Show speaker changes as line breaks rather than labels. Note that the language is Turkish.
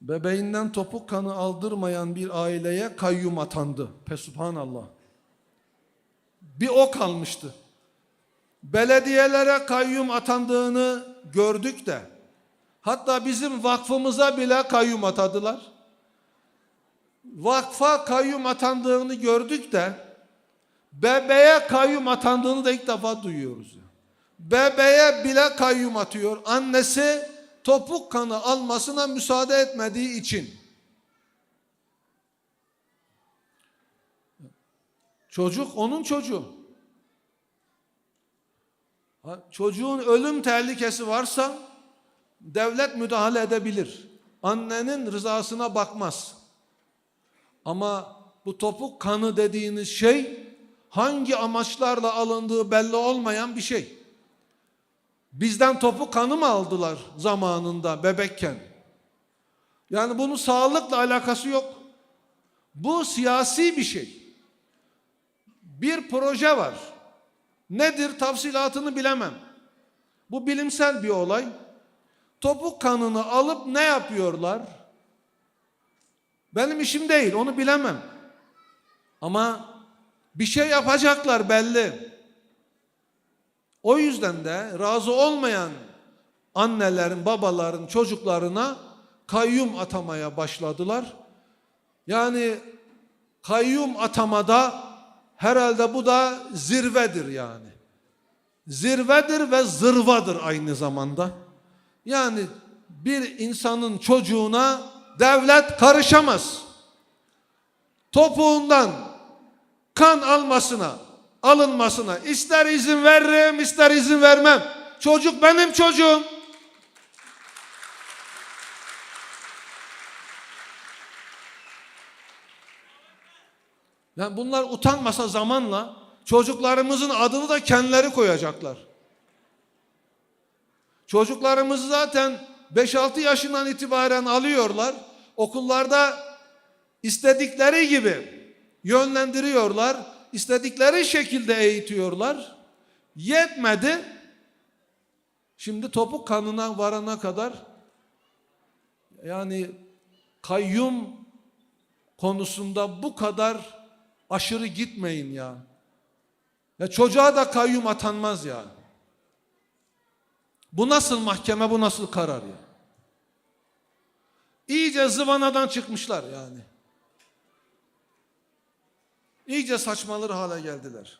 bebeğinden topuk kanı aldırmayan bir aileye kayyum atandı. Pesubhanallah. Bir o kalmıştı. Belediyelere kayyum atandığını gördük de hatta bizim vakfımıza bile kayyum atadılar. Vakfa kayyum atandığını gördük de bebeğe kayyum atandığını da ilk defa duyuyoruz. Bebeğe bile kayyum atıyor. Annesi topuk kanı almasına müsaade etmediği için. Çocuk onun çocuğu. Çocuğun ölüm tehlikesi varsa devlet müdahale edebilir. Annenin rızasına bakmaz. Ama bu topuk kanı dediğiniz şey hangi amaçlarla alındığı belli olmayan bir şey. Bizden topuk kanı mı aldılar zamanında bebekken? Yani bunun sağlıkla alakası yok. Bu siyasi bir şey. Bir proje var. Nedir tafsilatını bilemem. Bu bilimsel bir olay. Topuk kanını alıp ne yapıyorlar? Benim işim değil, onu bilemem. Ama bir şey yapacaklar belli. O yüzden de razı olmayan annelerin, babaların çocuklarına kayyum atamaya başladılar. Yani kayyum atamada herhalde bu da zirvedir yani. Zirvedir ve zırvadır aynı zamanda. Yani bir insanın çocuğuna devlet karışamaz. Topuğundan kan almasına, alınmasına ister izin veririm, ister izin vermem. Çocuk benim çocuğum. Yani bunlar utanmasa zamanla çocuklarımızın adını da kendileri koyacaklar. Çocuklarımızı zaten 5-6 yaşından itibaren alıyorlar. Okullarda istedikleri gibi yönlendiriyorlar. İstedikleri şekilde eğitiyorlar. Yetmedi. Şimdi topuk kanına varana kadar yani kayyum konusunda bu kadar aşırı gitmeyin ya. Ya çocuğa da kayyum atanmaz ya. Bu nasıl mahkeme, bu nasıl karar ya? İyice zıvanadan çıkmışlar yani. İyice saçmalar hale geldiler.